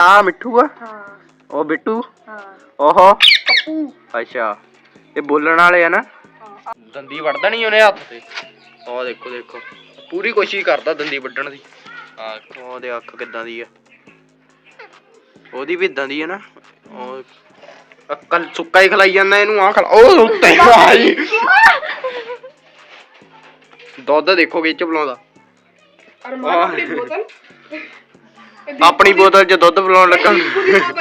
ਆ ਮਿੱਠੂ ਆ? ਹਾਂ। ਉਹ ਬਿੱਟੂ? ਹਾਂ। ਓਹੋ। ਪੱਪੂ। ਅੱਛਾ। ਇਹ ਬੋਲਣ ਵਾਲੇ ਆ ਨਾ? ਦੰਦੀ ਵੱਢਦਾ ਨਹੀਂ ਉਹਨੇ ਹੱਥ ਤੇ। ਉਹ ਦੇਖੋ ਦੇਖੋ। ਪੂਰੀ ਕੋਸ਼ਿਸ਼ ਕਰਦਾ ਦੰਦੀ ਵੱਢਣ ਦੀ। ਆ ਉਹਦੇ ਅੱਖ ਕਿੱਦਾਂ ਦੀ ਆ। ਉਹਦੀ ਵੀ ਇਦਾਂ ਦੀ ਆ ਨਾ। ਉਹ ਅੱਕਲ ਸੁੱਕਾ ਹੀ ਖਲਾਈ ਜਾਂਦਾ ਇਹਨੂੰ ਆ ਖਲਾ ਉਹ ਉੱਤੇ ਆਈ ਦੁੱਧ ਦੇਖੋ ਕਿਚ ਬਲਾਉਂਦਾ ਅਰਮਾਨ ਆਪਣੀ ਬੋਤਲ। ਆਪਣੀ ਬੋਤਲ 'ਚ ਦੁੱਧ ਬਲਾਉਣ ਲੱਗਾ।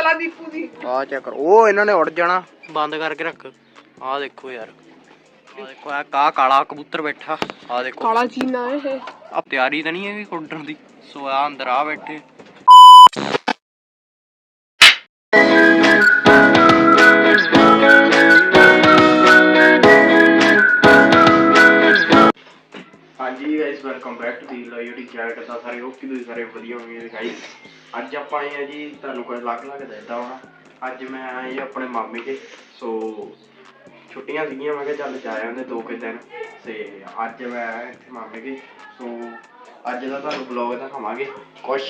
ਆ ਦੀਪੂ ਦੀ। ਆ ਚੈੱਕ ਕਰੋ। ਉਹ ਇਹਨਾਂ ਨੇ ਉੜ ਜਾਣਾ। ਬੰਦ ਕਰਕੇ ਰੱਖ। ਆ ਦੇਖੋ ਯਾਰ। ਆ ਦੇਖੋ ਆ ਕਾ ਕਾਲਾ ਕਬੂਤਰ ਬੈਠਾ। ਆ ਦੇਖੋ। ਕਾਲਾ ਚੀਨਾ ਇਹ। ਆ ਤਿਆਰੀ ਤਾਂ ਨਹੀਂ ਹੈਗੀ ਉੱਡਣ ਦੀ। ਸੋ ਆ ਅੰਦਰ ਆ ਬੈਠੇ। ਕਿੱਦਾਂ ਸਾਰੇ ਹੋ ਕਿ ਤੁਸੀਂ ਸਾਰੇ ਵਧੀਆ ਹੋਵੋਗੇ ਗਾਇਸ ਅੱਜ ਆਪਾਂ ਆਏ ਆ ਜੀ, ਤੁਹਾਨੂੰ ਕੋਈ ਅਲੱਗ ਅਲੱਗ ਦੱਸਦਾ ਹਾਂ ਅੱਜ ਮੈਂ ਆਇਆ ਜੀ ਆਪਣੇ ਮਾਮੇ ਕੇ ਸੋ ਛੁੱਟੀਆਂ ਸੀਗੀਆਂ, ਮੈਂ ਕਿਹਾ ਚੱਲ ਜਾਇਆ ਆਉਂਦੇ ਦੋ ਕੁ ਦਿਨ। ਤੇ ਅੱਜ ਮੈਂ ਆਇਆ ਇੱਥੇ ਮਾਮੇ ਕੇ ਸੋ ਅੱਜ ਦਾ ਤੁਹਾਨੂੰ ਵਲੌਗ ਦਿਖਾਵਾਂਗੇ। ਕੁਛ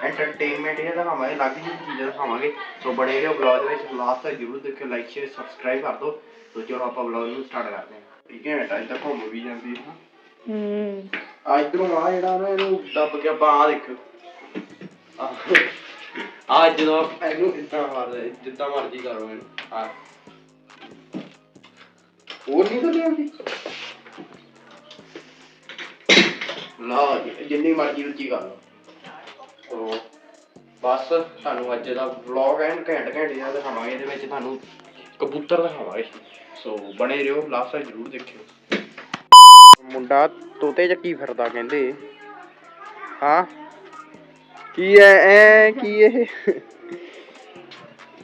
ਐਂਟਰਟੇਨਮੈਂਟ ਇਹ ਦਿਖਾਵਾਂਗੇ, ਅਲੱਗ ਜਿਹੀ ਚੀਜ਼ਾਂ ਦਿਖਾਵਾਂਗੇ। ਸੋ ਬਣੇ ਰਹੋ ਵਲੌਗ ਦੇ ਵਿੱਚ ਲਾਸਟ ਤੱਕ ਜਰੂਰ ਦੇਖਿਓ ਲਾਈਕ ਸ਼ੇਅਰ ਸਬਸਕ੍ਰਾਈਬ ਕਰ ਦਿਓ। ਸੋ ਚਲੋ ਆਪਾਂ ਵਲੌਗ ਨੂੰ ਸਟਾਰਟ ਕਰਦੇ ਹਾਂ। ਠੀਕ ਹੈ ਟਾਈਮ ਤਾਂ ਘੁੰਮ ਵੀ ਜਾਂਦੀ ਹੈ। ਹੂੰ। ਆ ਇਧਰੋਂ ਆ ਜਿਹੜਾ ਨਾ, ਇਹਨੂੰ ਦੱਬ ਕੇ ਆਪਾਂ ਆ ਦੇਖੋ। ਆ ਜਦੋਂ ਇਹਨੂੰ ਇਦਾਂ ਮਾਰਦੇ ਜਿੱਦਾਂ ਮਰਜ਼ੀ ਕਰੋ ਇਹਨੂੰ। ਆ ਹੋਰ ਨਹੀਂ ਤਾਂ ਲਿਆਉਂਦੀ। ਲਾ ਜਿੰਨੀ ਮਰਜ਼ੀ ਉੱਚੀ ਕਰ ਲਓ। ਸੋ ਬਸ ਤੁਹਾਨੂੰ ਅੱਜ ਦਾ ਵਲੌਗ ਐਨ ਘੈਂਟ ਘੈਂਟ ਜਿਹਾ ਦਿਖਾਵਾਂਗੇ, ਇਹਦੇ ਵਿੱਚ ਤੁਹਾਨੂੰ ਕਬੂਤਰ ਦਿਖਾਵਾਂਗੇ। ਸੋ ਬਣੇ ਰਹੋ ਲਾਸਟ ਤੱਕ ਜ਼ਰੂਰ ਦੇਖਿਓ। ਮੁੰਡਾ ਤੋਤੇ ਚੱਕੀ ਫਿਰਦਾ ਕਹਿੰਦੇ? ਹਾਂ? ਕੀ ਐ ਐ ਕੀ ਇਹ?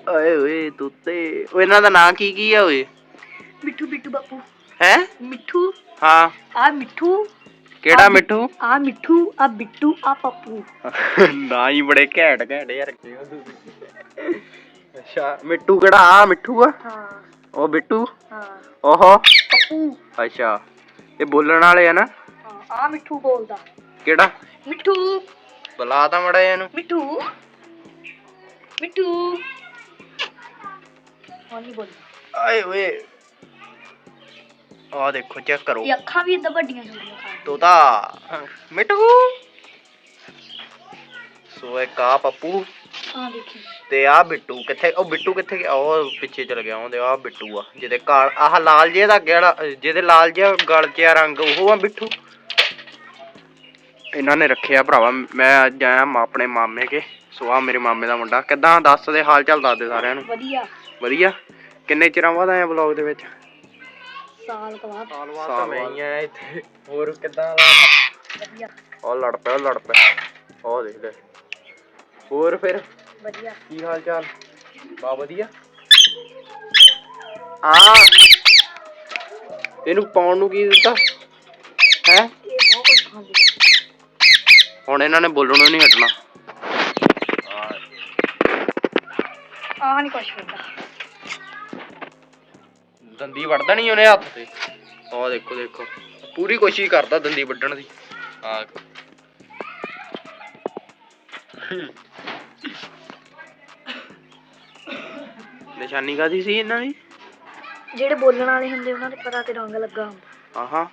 ਓਏ ਓਏ ਤੋਤੇ। ਉਹ ਇਹਨਾਂ ਦਾ ਨਾਂ ਕੀ ਕੀ ਆ ਓਏ? ਮਿੱਠੂ ਬਿੱਟੂ ਬਾਪੂ। ਹੈ? ਮਿੱਠੂ। ਹਾਂ। ਆ ਮਿੱਠੂ। ਕਿਹੜਾ ਮਿੱਠੂ? ਆ ਮਿੱਠੂ ਆ ਬਿੱਟੂ ਆ ਪੱਪੂ। ਨਾ ਹੀ ਬੜੇ ਘੈਂਟ ਘੈਂਟ ਯਾਰ ਤੁਸੀਂ ਅੱਛਾ ਮਿੱਟੂ ਕਿਹੜਾ? ਆ ਮਿੱਠੂ ਆ? ਹਾਂ। ਉਹ ਬਿੱਟੂ? ਹਾਂ। ਓਹੋ। ਪੱਪੂ। ਅੱਛਾ। ਇਹ ਬੋਲਣ ਵਾਲੇ ਆ ਨਾ। ਆ ਮਿੱਠੂ ਬੋਲਦਾ। ਕਿਹੜਾ? ਮਿੱਠੂ। ਬੁਲਾ ਤਾਂ ਮੜਾ ਇਹਨੂੰ। ਮਿੱਠੂ। ਮਿੱਠੂ। ਹਾਂ ਨਹੀਂ ਬੋਲਦਾ। ਆਏ ਓਏ। ਆ ਦੇਖੋ ਚੈੱਕ ਕਰੋ। ਇਹ ਅੱਖਾਂ ਵੀ ਇਦਾਂ ਵੱਡੀਆਂ ਖਾਣ ਤੋਤਾ। ਮਿੱਟੂ ਸੋ ਇੱਕ ਆ ਪੱਪੂ। ਆ ਦੇਖੀ। ਤੇ ਆ ਬਿੱਟੂ ਕਿੱਥੇ ਉਹ ਬਿੱਟੂ ਕਿੱਥੇ ਗਿਆ? ਉਹ ਪਿੱਛੇ ਚਲ ਗਿਆ ਉਹਦੇ ਆ ਬਿੱਟੂ ਆ ਜਿਹਦੇ ਕਾਲ ਆਹ ਲਾਲ ਜਿਹਾ ਦਾ ਗੇੜਾ ਜਿਹਦੇ ਲਾਲ ਜਿਹਾ ਗਲ ਚ ਆ ਰੰਗ ਉਹ ਆ ਬਿੱਟੂ। ਇਹਨਾਂ ਨੇ ਰੱਖਿਆ ਭਰਾਵਾ ਮੈਂ ਅੱਜ ਆਇਆ ਮਾ- ਆਪਣੇ ਮਾਮੇ ਕੇ ਸੋ ਆ ਮੇਰੇ ਮਾਮੇ ਦਾ ਮੁੰਡਾ। ਕਿੱਦਾਂ ਦੱਸ ਦੇ ਹਾਲ ਚਾਲ ਦੱਸ ਦੇ ਸਾਰਿਆਂ ਨੂੰ। ਵਧੀਆ। ਵਧੀਆ? ਕਿੰਨੇ ਚਿਰਾਂ ਬਾਅਦ ਆਇਆ ਵਲੌਗ ਦੇ ਵਿੱਚ? ਸਾਲ ਬਾਅਦ। ਸਾਲ ਬਾਅਦ ਤਾਂ ਮੈਂ ਹੀ ਆਇਆ ਇੱਥੇ। ਹੋਰ ਕਿੱਦਾਂ ਵਧੀਆ। ਉਹ ਲੜ ਪਿਆ ਲੜ ਪਿਆ। ਉਹ ਦੇਖ ਲੈ। ਹੋਰ ਫਿਰ? ਵਧੀਆ। ਕੀ ਹਾਲ ਚਾਲ? ਬਾ ਵਧੀਆ। ਆ ਇਹਨੂੰ ਪਾਉਣ ਨੂੰ ਕੀ ਦਿੱਤਾ? ਹੈ? ਇਹ ਬਹੁਤ ਕੁਝ ਖਾਂਦੇ ਹੁਣ ਇਹਨਾਂ ਨੇ ਬੋਲਣੋਂ ਨਹੀਂ ਹਟਣਾ। ਆ ਨਹੀਂ ਕੁਝ ਹੁੰਦਾ। ਦੰਦੀ ਵੱਢਦਾ ਨਹੀਂ ਉਹਨੇ ਹੱਥ ਤੇ। ਉਹ ਦੇਖੋ ਦੇਖੋ। ਪੂਰੀ ਕੋਸ਼ਿਸ਼ ਕਰਦਾ ਦੰਦੀ ਵੱਢਣ ਦੀ। ਆ ਨਿਸ਼ਾਨੀ ਕਾਦੀ ਸੀ ਇਹਨਾਂ ਦੀ? ਜਿਹੜੇ ਬੋਲਣ ਵਾਲੇ ਹੁੰਦੇ ਉਹਨਾਂ ਦੇ ਪਰਾਂ ਤੇ ਰੰਗ ਲੱਗਾ ਹੁੰਦਾ। ਆਹਾਂ।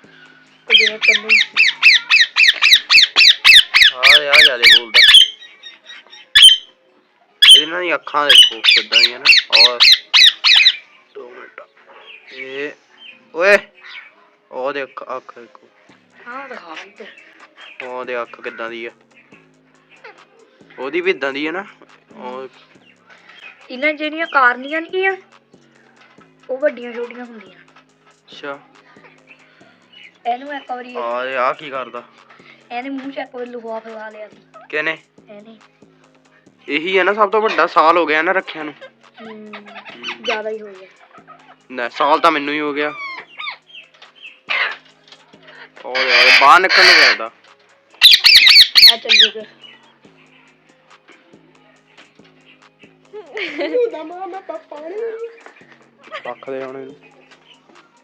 ਤੇ ਜਿਹੜੇ ਕੰਨੂ ਆ ਆ ਜਿਆਦੇ ਬੋਲਦਾ। ਇਹਨਾਂ ਦੀਆਂ ਅੱਖਾਂ ਦੇਖੋ ਕਿੱਦਾਂ ਦੀਆਂ ਨਾ। ਔਰ ਦੋ ਮਿੰਟ। ਇਹ ਓਏ ਉਹਦੇ ਅੱਖ ਅੱਖ ਦੇਖੋ। ਆਹ ਦਿਖਾ ਇੱਧਰ ਉਹਦੇ ਅੱਖ ਕਿੱਦਾਂ ਦੀ ਆ। ਉਹਦੀ ਵੀ ਇਦਾਂ ਦੀ ਆ ਨਾ। ਉਹ ਇਹਨਾਂ ਜਿਹੜੀਆਂ ਕਾਰਨੀਆਂ ਨਹੀਂ ਆ ਉਹ ਵੱਡੀਆਂ ਛੋਟੀਆਂ ਹੁੰਦੀਆਂ। ਅੱਛਾ। ਇਹਨੂੰ ਇੱਕ ਵਾਰੀ ਆ ਇਹ ਆ ਕੀ ਕਰਦਾ? ਇਹਨੇ ਮੂੰਹ ਚ ਇੱਕ ਵਾਰੀ ਲੁਹਾ ਫਸਾ ਲਿਆ ਸੀ। ਕਿਹਨੇ? ਇਹਨੇ। ਇਹੀ ਆ ਨਾ ਸਭ ਤੋਂ ਵੱਡਾ ਸਾਲ ਹੋ ਗਿਆ ਨਾ ਰੱਖਿਆ ਨੂੰ। ਜ਼ਿਆਦਾ ਹੀ ਹੋ ਗਿਆ। ਨਾ ਸਾਲ ਤਾਂ ਮੈਨੂੰ ਹੀ ਹੋ ਗਿਆ। ਉਹ ਯਾਰ ਬਾਹਰ ਨਿਕਲ ਨਹੀਂ ਕਰਦਾ ਆ ਚੱਲ ਜੇਗਾ ਰੱਖ ਦੇ ਹੁਣ। ਇਹਨੂੰ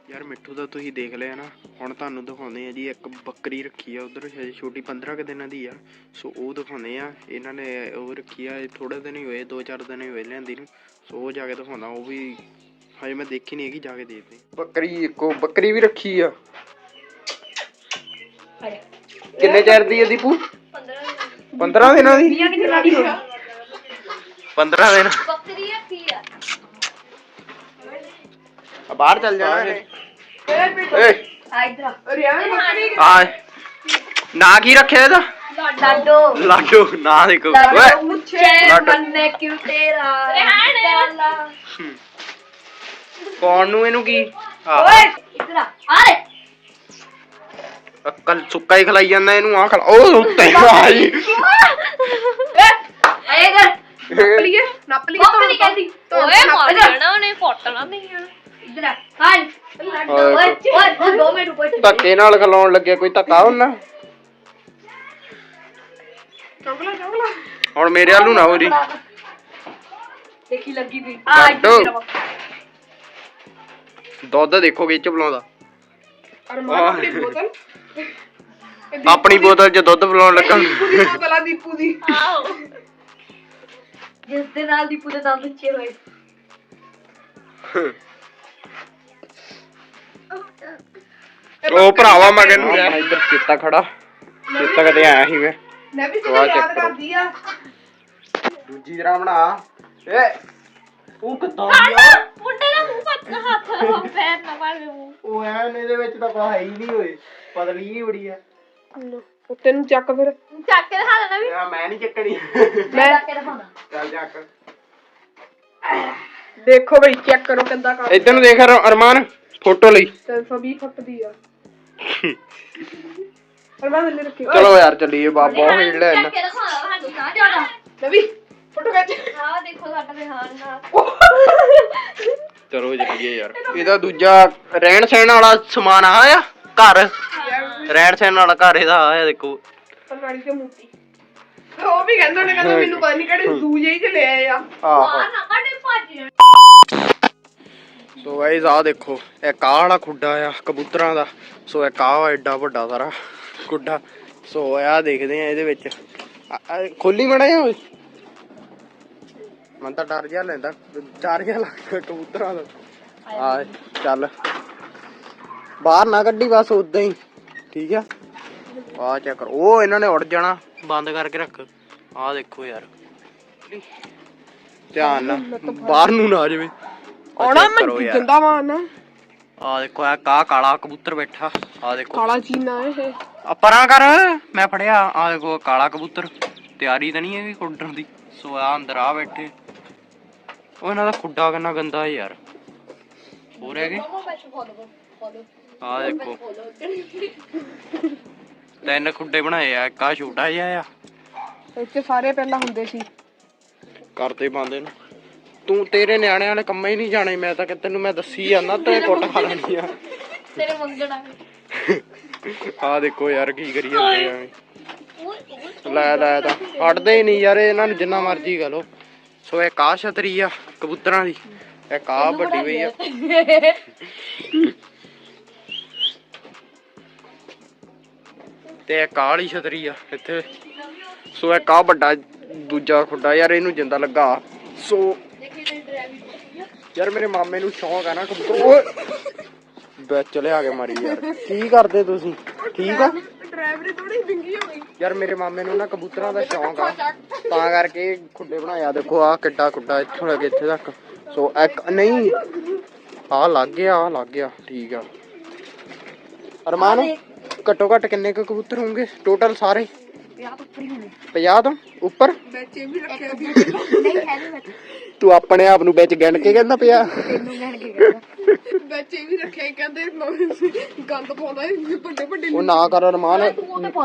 ਯਾਰ ਮਿੱਠੂ ਦਾ ਤੁਸੀਂ ਦੇਖ ਲਿਆ ਨਾ ਹੁਣ ਤੁਹਾਨੂੰ ਦਿਖਾਉਂਦੇ ਆ ਜੀ ਇੱਕ ਬੱਕਰੀ ਰੱਖੀ ਆ ਉਧਰ ਛੋਟੀ 15 ਕੁ ਦਿਨਾਂ ਦੀ ਆ। ਸੋ ਉਹ ਦਿਖਾਉਂਦੇ ਆ ਇਹਨਾਂ ਨੇ ਉਹ ਰੱਖੀ ਆ ਥੋੜੇ ਦਿਨ ਹੀ ਹੋਏ 2-4 ਦਿਨ ਹੀ ਹੋਏ ਲਿਆਂਦੀ ਨੂੰ। ਸੋ ਉਹ ਜਾ ਕੇ ਦਿਖਾਉਂਦਾ ਉਹ ਵੀ ਹਜੇ ਮੈਂ ਦੇਖੀ ਨਹੀਂ ਹੈਗੀ ਜਾ ਕੇ ਦੇਖਦੇ ਬੱਕਰੀ ਇੱਕੋ ਬੱਕਰੀ ਵੀ ਰੱਖੀ ਆ। ਕਿੰਨੇ ਚਿਰ ਦੀ ਆ ਦੀਪੂ? 15 ਦਿਨਾਂ ਦੀ। ਦੀਆਂ ਕਿੰਨਾ ਦੀ? 15 ਦਿਨ। ਬੱਕਰੀ ਆ ਕੀ ਆ? ਆ ਬਾਹਰ ਚੱਲ ਜਾਣਾ ਏ। ਇਧਰ ਆ। ਨਾ ਕੀ ਰੱਖਿਆ ਇਹਦਾ? ਲਾਡੋ। ਲਾਡੋ ਨਾ ਦੇਖੋ। ਓਏ। ਮੁੱਛੇ ਲਾਡੋ। ਮੰਨੇ ਕਿਉਂ ਤੇਰਾ? ਰਹਿਣ ਕੌਣ ਨੂੰ ਇਹਨੂੰ ਕੀ? ਆ। ਓਏ ਇਧਰ ਆ। ਆ ਰੇ ਕੱਲ ਸੁੱਕਾ ਹੀ ਖਲਾਈ ਜਾਂਦਾ ਇਹਨੂੰ ਆ ਖਲਾ ਉਹ ਉੱਤੇ ਆਈ ਆਏ ਇਧਰ ਨੱਪਲੀਏ ਨੱਪਲੀਏ ਬੱਕਰੀ ਕਹਿੰਦੀ ਓਏ ਮਾਰ ਜਾਣਾ ਉਹਨੇ ਫੋਟਣਾ ਨਹੀਂ ਇਧਰ ਆ ਹਾਂ ਓਏ ਓਏ ਦੋ ਮਿੰਟ ਰੁਕੋ ਧੱਕੇ ਨਾਲ ਖਲਾਉਣ ਲੱਗੇ ਕੋਈ ਧੱਕਾ ਹੁੰਦਾ? ਚੌਗਲਾ ਚੌਗਲਾ। ਹੁਣ ਮੇਰੇ ਵੱਲ ਨੂੰ ਨਾ ਹੋ ਜੀ ਦੇਖੀ ਲੱਗੀ ਵੀ। ਆ ਦੁੱਧ ਦੇਖੋ ਕਿੱਚ ਬਲਾਉਂਦਾ ਅਰਮਾਨ ਆਪਣੀ ਬੋਤਲ। ਆਪਣੀ ਬੋਤਲ 'ਚ ਦੁੱਧ ਬਲਾਉਣ ਲੱਗਾ ਦੀਪੂ ਦੀ ਬੋਤਲ ਆ ਦੀਪੂ ਦੀ। ਆਓ ਜਿਸ ਦੇ ਨਾਲ ਦੀ ਪੂਰੇ ਨਾਲ ਬੱਚੇ ਹੋਏ। ਉਹ ਭਰਾਵਾ ਮੈਂ ਕਹਿੰਦਾ ਮੈਂ ਇੱਧਰ ਚਿੱਤਾ ਖੜਾ। ਚਿੱਤਾ ਕਦੇ ਆਇਆ ਸੀ ਮੈਂ। ਮੈਂ ਵੀ ਵਾਹ, ਤੈਨੂੰ ਯਾਦ। ਕਰਦੀ ਆ। ਦੂਜੀ ਤਰ੍ਹਾਂ ਬਣਾ। ਏ ਉਹ ਕਿੱਦਾਂ ਮੁੰਡੇ ਦਾ ਮੂੰਹ ਪੱਟ ਹੱਥ ਪੈਰ ਨਾ ਮਾਰ ਮੂੰਹ। ਉਹ ਐਨ ਇਹਦੇ ਵਿੱਚ ਤਾਂ ਕੋਈ ਹੈ ਹੀ ਨਹੀਂ ਹੋਏ। ਪਤਲੀ ਹੀ ਬੜੀ ਆ। ਉਹ ਤੈਨੂੰ ਚੱਕ ਫਿਰ। ਚੱਕ ਕੇ ਦਿਖਾ ਦੇਣਾ ਵੀ। ਆ, ਮੈਂ ਨਹੀਂ ਚੱਕਣੀ। ਮੈਂ ਚੱਕ ਕੇ ਦਿਖਾਉਣਾ। ਚੱਲ ਚੱਕ। ਦੇਖੋ ਬਈ ਚੈੱਕ ਕਰੋ ਕਿੰਦਾ ਕਰ ਇੱਧਰ ਨੂੰ ਦੇਖ ਅਰ- ਅਰਮਾਨ ਫੋਟੋ ਲਈ। 320 ਫੁੱਟ ਦੀ ਆ। ਅਰਮਾਨ ਥੱਲੇ ਰੱਖੀ। ਚਲੋ ਯਾਰ ਚੱਲੀਏ ਬਾਬਾ ਹੀੜ ਲੈ ਚੱਕ ਕੇ ਦਿਖਾਉਣਾ ਸਾਨੂੰ ਨਾ ਜਾਣਾ। ਨਵੀ ਫੋਟੋ ਖਿੱਚ। ਹਾਂ ਦੇਖੋ ਸਾਡਾ ਬਿਹਾਰ ਨਾਲ ਚਲੋ ਚੱਲੀਏ ਯਾਰ। ਇਹਦਾ ਦੂਜਾ ਰਹਿਣ ਸਹਿਣ ਵਾਲਾ ਸਮਾਨ ਆ ਆ ਘਰ। ਰਹਿਣ ਸਹਿਣ ਵਾਲਾ ਘਰ ਇਹਦਾ ਆ ਦੇਖੋ। ਪਰਵਾੜੀ ਤੇ ਮੂਤੀ ਉਹ ਵੀ ਕਹਿੰਦੇ ਨੇ ਕਹਿੰਦੇ ਮੈਨੂੰ ਪਤਾ ਨਹੀਂ ਕਿਹੜੇ ਜ਼ੂ ਜਿਹੀ ਚ ਲੈ ਆਏ ਆ। ਆਹੋ। ਨਾ ਕੱਢੇ ਭੱਜ ਸੋ ਗਾਇਸ ਆ ਦੇਖੋ ਇਹ ਕਾਹ ਵਾਲਾ ਖੁੱਡਾ ਆ ਕਬੂਤਰਾਂ ਦਾ। ਸੋ ਇਹ ਕਾਹ ਵਾ ਐਡਾ ਵੱਡਾ ਸਾਰਾ ਖੁੱਡਾ। ਸੋ ਆ ਦੇਖਦੇ ਆ ਇਹਦੇ ਵਿੱਚ। ਖੋਲੀ ਮੜਾ ਓਏ। ਮਨ ਤਾਂ ਡਰ ਜਾ ਲੈਂਦਾ ਡਰ ਜਾ ਲੱਗਦਾ ਕਬੂਤਰਾਂ ਦਾ। ਆ ਚੱਲ। ਬਾਹਰ ਨਾ ਕੱਢੀ ਬਸ ਉਦਾਂ ਹੀ। ਠੀਕ ਆ? ਆ ਚੈੱਕ ਕਰ। ਉਹ ਇਹਨਾਂ ਨੇ ਉੱਡ ਜਾਣਾ। ਬੰਦ ਕਰਕੇ ਰੱਖ। ਆ ਦੇਖੋ ਯਾਰ। ਧਿਆਨ ਨਾਲ। ਬਾਹਰ ਨੂੰ ਨਾ ਆ ਜਾਵੇ। ਆਉਣਾ ਮੈਂ। ਜਿੰਦਾ ਮਾਰਨਾ ਆ ਦੇਖੋ ਆ ਕਾ ਕਾਲਾ ਕਬੂਤਰ ਬੈਠਾ। ਆ ਦੇਖੋ। ਕਾਲਾ ਚੀਨਾ ਇਹ। ਆ ਪਰਾਂ ਕਰ। ਮੈਂ ਫੜਿਆ। ਆ ਦੇਖੋ ਕਾਲਾ ਕਬੂਤਰ। ਤਿਆਰੀ ਤਾਂ ਨਹੀਂ ਹੈਗੀ ਉੱਡਣ ਦੀ। ਸੋ ਆ ਅੰਦਰ ਆ ਬੈਠੇ। ਉਹ ਇਹਨਾਂ ਦਾ ਖੁੱਡਾ ਕਿੰਨਾ ਗੰਦਾ ਹੈ ਯਾਰ। ਹੋਰ ਹੈਗੇ? ਆ ਦੇਖੋ। ਤਿੰਨ ਖੁੱਡੇ ਬਣਾਏ ਆ ਇੱਕ ਆ ਛੋਟਾ ਜਿਹਾ ਆ। ਇੱਥੇ ਸਾਰੇ ਪਹਿਲਾਂ ਹੁੰਦੇ ਸੀ। ਕਰਦੇ ਪਾਉਂਦੇ ਨੂੰ। ਤੂੰ ਤੇਰੇ ਨਿਆਣਿਆਂ ਵਾਲੇ ਕੰਮਾਂ ਹੀ ਨਹੀਂ ਜਾਣੇ ਮੈਂ ਤਾਂ ਕਿ ਤੈਨੂੰ ਮੈਂ ਦੱਸੀ ਜਾਂਦਾ ਤੇ ਕੁੱਟ ਖਾ ਲੈਣੀ ਆ। ਤੇਰੇ ਮੰਗਣਾ। ਆ ਦੇਖੋ ਯਾਰ ਕੀ ਕਰੀ ਜਾਂਦੇ ਆ ਐਵੇਂ। ਲੈ ਲੈ ਤਾਂ। ਹਟਦੇ ਹੀ ਨਹੀਂ ਯਾਰ ਇਹਨਾਂ ਨੂੰ ਜਿੰਨਾ ਮਰਜ਼ੀ ਗਾ ਲੋ ਸੋ ਇਹ ਕਾ ਛਤਰੀ ਆ ਕਬੂਤਰਾਂ ਦੀ। ਇਹ ਕਾ ਵੱਡੀ ਪਈ ਆ। ਤੇ ਇਹ ਕਾਲੀ ਛਤਰੀ ਆ ਇੱਥੇ। ਸੋ ਇਹ ਕਾ ਵੱਡਾ ਦੂਜਾ ਖੁੱਡਾ ਯਾਰ ਇਹਨੂੰ ਜਿੰਦਾ ਲੱਗਾ। ਸੋ ਯਾਰ ਮੇਰੇ ਮਾਮੇ ਨੂੰ ਸ਼ੌਂਕ ਆ ਨਾ ਕਬੂਤਰ ਓਏ। ਵਿੱਚ ਲਿਆ ਕੇ ਮਾਰੀ ਯਾਰ। ਕੀ ਕਰਦੇ ਤੁਸੀਂ? ਠੀਕ ਆ? ਡਰਾਈਵਰੀ ਥੋੜੀ ਵਿੰਗੀ ਹੋ ਗਈ। ਯਾਰ ਮੇਰੇ ਮਾਮੇ ਨੂੰ ਨਾ ਕਬੂਤਰਾਂ ਦਾ ਸ਼ੌਂਕ ਆ। ਤਾਂ ਕਰਕੇ ਖੁੱਡੇ ਬਣਾਇਆ। ਦੇਖੋ ਆ ਕਿੱਡਾ ਖੁੱਡਾ ਇੱਥੋਂ ਲੈ ਕੇ ਇੱਥੇ ਤੱਕ। ਸੋ ਇੱਕ ਨਹੀਂ ਆ ਲੱਗ ਗਿਆ ਆ ਲੱਗ ਗਿਆ। ਠੀਕ ਆ। ਅਰਮਾਨ? ਘੱਟੋ ਘੱਟ ਕਿੰਨੇ ਕੁ ਕਬੂਤਰ ਹੋਣਗੇ? ਟੋਟਲ ਸਾਰੇ? 50 ਤੋਂ ਉੱਪਰ ਬੱਚੇ ਵੀ ਰੱਖੇ ਨਹੀਂ ਹੈ ਨਹੀਂ ਤੂੰ ਆਪਣੇ ਆਪ ਨੂੰ ਵਿੱਚ ਗਿਣ ਕੇ ਕਹਿੰਦਾ ਪਿਆ। ਤੈਨੂੰ ਕਹਿਣ ਕੇ ਕਹਿੰਦਾ। ਬੱਚੇ ਵੀ ਰੱਖੇ ਕਹਿੰਦੇ ਗੰਦ ਪਾਉਂਦਾ ਇਹ ਵੱਡੇ ਵੱਡੇ ਉਹ ਨਾ ਕਰ ਅਰਮਾਨ।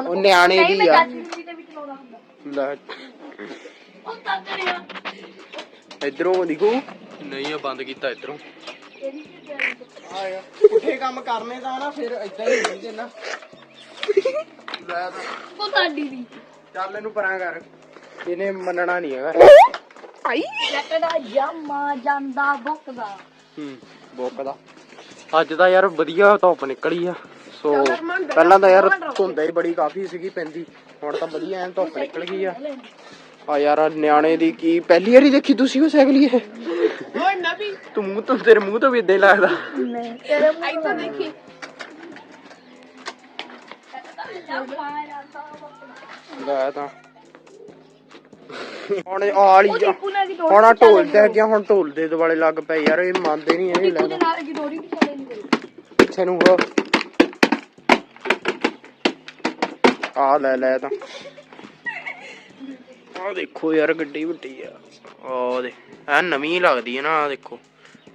ਉਹ ਨਿਆਣੇ ਦੀ ਆ। ਦੇ ਵਿੱਚ ਲਾਉਂਦਾ ਹੁੰਦਾ। ਲੈ। ਉਹ ਤੱਕ ਰਿਹਾ ਇਧਰੋਂ ਦਿਖੋ। ਨਹੀਂ ਆ ਬੰਦ ਕੀਤਾ ਇਧਰੋਂ। ਆਇਆ। ਪੁੱਠੇ ਕੰਮ ਕਰਨੇ ਦਾ ਨਾ ਫਿਰ ਇਦਾਂ ਹੀ ਹੁੰਦੇ ਨਾ। ਲੈ ਤਾਂ ਉਹ ਤੁਹਾਡੀ ਦੀ ਚੱਲ ਇਹਨੂੰ ਪਰਾਂ ਕਰ। ਇਹਨੇ ਮੰਨਣਾ ਨਹੀਂ ਹੈਗਾ। ਆਈ। ਜੱਟ ਦਾ ਜਾਮਾ ਜਾਂਦਾ ਬੁੱਕਦਾ। ਹੂੰ ਬੋਕ ਦਾ ਅੱਜ ਤਾਂ ਯਾਰ ਵਧੀਆ ਧੁੱਪ ਨਿਕਲੀ ਆ। ਸੋ ਪਹਿਲਾਂ ਤਾਂ ਯਾਰ ਧੁੰਦ ਹੀ ਬੜੀ ਕਾਫੀ ਸੀਗੀ ਪੈਂਦੀ। ਹੁਣ ਤਾਂ ਵਧੀਆ ਐਨ ਧੁੱਪ ਨਿਕਲ ਗਈ ਆ। ਆ ਯਾਰ ਨਿਆਣੇ ਦੀ ਕੀ ਪਹਿਲੀ ਵਾਰੀ ਦੇਖੀ ਤੁਸੀਂ ਉਹ ਸਾਈਕਲ ਹੀ ਇਹ? ਓਏ ਨਬੀ ਤੂੰ ਮੂੰਹ ਤੋਂ ਤੇਰੇ ਮੂੰਹ ਤੋਂ ਵੀ ਇਦਾਂ ਹੀ ਲੱਗਦਾ। ਨਹੀਂ ਤੇਰੇ ਮੂੰਹ ਆਈ ਤਾਂ ਲੈ ਤਾਂ। ਹੁਣ ਆਲੀ ਉਹ ਦੀਪੂ ਹੁਣ ਆ ਢੋਲ ਤੇ ਗਿਆ ਹੁਣ ਢੋਲ ਦੇ ਦੁਆਲੇ ਲੱਗ ਪਏ ਯਾਰ, ਇਹ ਮੰਨਦੇ ਨਹੀਂ ਇਹ, ਲੈ ਪਿੱਛੇ ਨੂੰ ਹੋ ਆ ਲੈ ਲੈ ਤਾਂ। ਆ ਦੇਖੋ ਯਾਰ, ਗੱਡੀ ਵੱਡੀ ਆ। ਆ ਦੇ ਐ ਨਵੀਂ ਲੱਗਦੀ ਹੈ ਨਾ ਆ ਦੇਖੋ।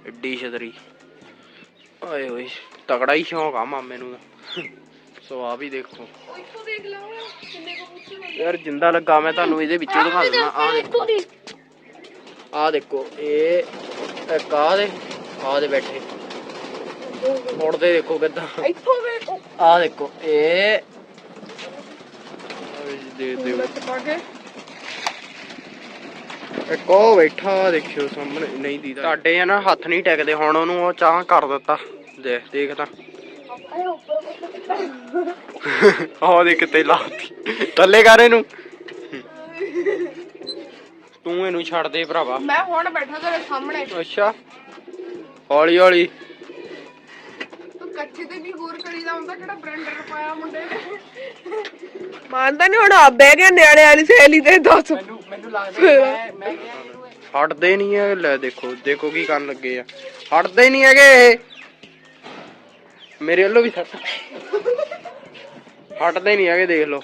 ਏਡੀ ਛਤਰੀ। ਓਏ ਓਏ ਤਗੜਾ ਹੀ ਸ਼ੌਂਕ ਆ ਮਾਮੇ ਨੂੰ ਦਾ ਸੋ ਆ ਵੀ ਦੇਖੋ। ਇੱਥੋਂ ਦੇਖ ਲਾ ਓਏ ਕਿੰਨੇ ਕਬੂਤਰ ਯਾਰ ਜਿੰਦਾ ਲੱਗਾ ਮੈਂ ਤੁਹਾਨੂੰ ਇਹਦੇ ਵਿੱਚੋਂ ਦਿਖਾ ਦਿੰਦਾ ਆ ਦੇਖੋ। ਆ ਦੇਖੋ ਇਹ ਇੱਕ ਆ ਦੇ ਆ ਦੇ ਬੈਠੇ। ਮੁੜਦੇ ਦੇਖੋ ਕਿੱਦਾਂ। ਇੱਥੋਂ ਵੇਖ ਆ ਦੇਖੋ ਇਹ ਦੇ ਦੇ ਵਿੱਚ ਪਾ ਕੇ। ਇੱਕ ਉਹ ਬੈਠਾ ਦੇਖਿਓ ਸਾਹਮਣੇ। ਨਹੀਂ ਦੀਦਾ। ਤੁਹਾਡੇ ਆ ਨਾ ਹੱਥ ਨਹੀਂ ਟਿਕਦੇ ਹੁਣ ਉਹਨੂੰ ਉਹ ਚਾਹ ਕਰ ਦਿੱਤਾ। ਦੇਖ ਦੇਖ ਤਾਂ ਆਹ ਦੇ ਕਿਤੇ ਲਾਤੀ। ਥੱਲੇ ਕਰ ਇਹਨੂੰ। ਤੂੰ ਇਹਨੂੰ ਛੱਡ ਦੇ ਭਰਾਵਾ। ਮੈਂ ਹੁਣ ਬੈਠਾ ਤੇਰੇ ਸਾਹਮਣੇ। ਅੱਛਾ। ਹੌਲੀ ਹੌਲੀ। ਤੂੰ ਕੱਚੇ ਤੇ ਵੀ ਹੋਰ ਕਰੀਦਾ ਹੁੰਦਾ ਕਿਹੜਾ ਬ੍ਰੈਂਡਰ ਪਾਇਆ ਮੁੰਡੇ ਨੇ। ਮੰਨਦਾ ਨਹੀਂ ਹੁਣ ਆ ਬਹਿ ਗਿਆ ਨਿਆਣੇ ਵਾਲੀ ਸਹੇਲੀ ਤੇ ਦੱਸ। ਮੈਨੂੰ ਮੈਨੂੰ ਲੱਗਦਾ ਮੈਂ ਮੈਂ ਹਟਦੇ ਨਹੀਂ ਹੈ ਲੈ ਦੇਖੋ ਦੇਖੋ ਕੀ ਕਰਨ ਲੱਗੇ ਆ। ਹਟਦੇ ਨਹੀਂ ਹੈਗੇ ਇਹ। ਮੇਰੇ ਵੱਲੋਂ ਵੀ ਸੱਟ ਹਟਦੇ ਨਹੀਂ ਹੈਗੇ ਦੇਖ ਲਓ।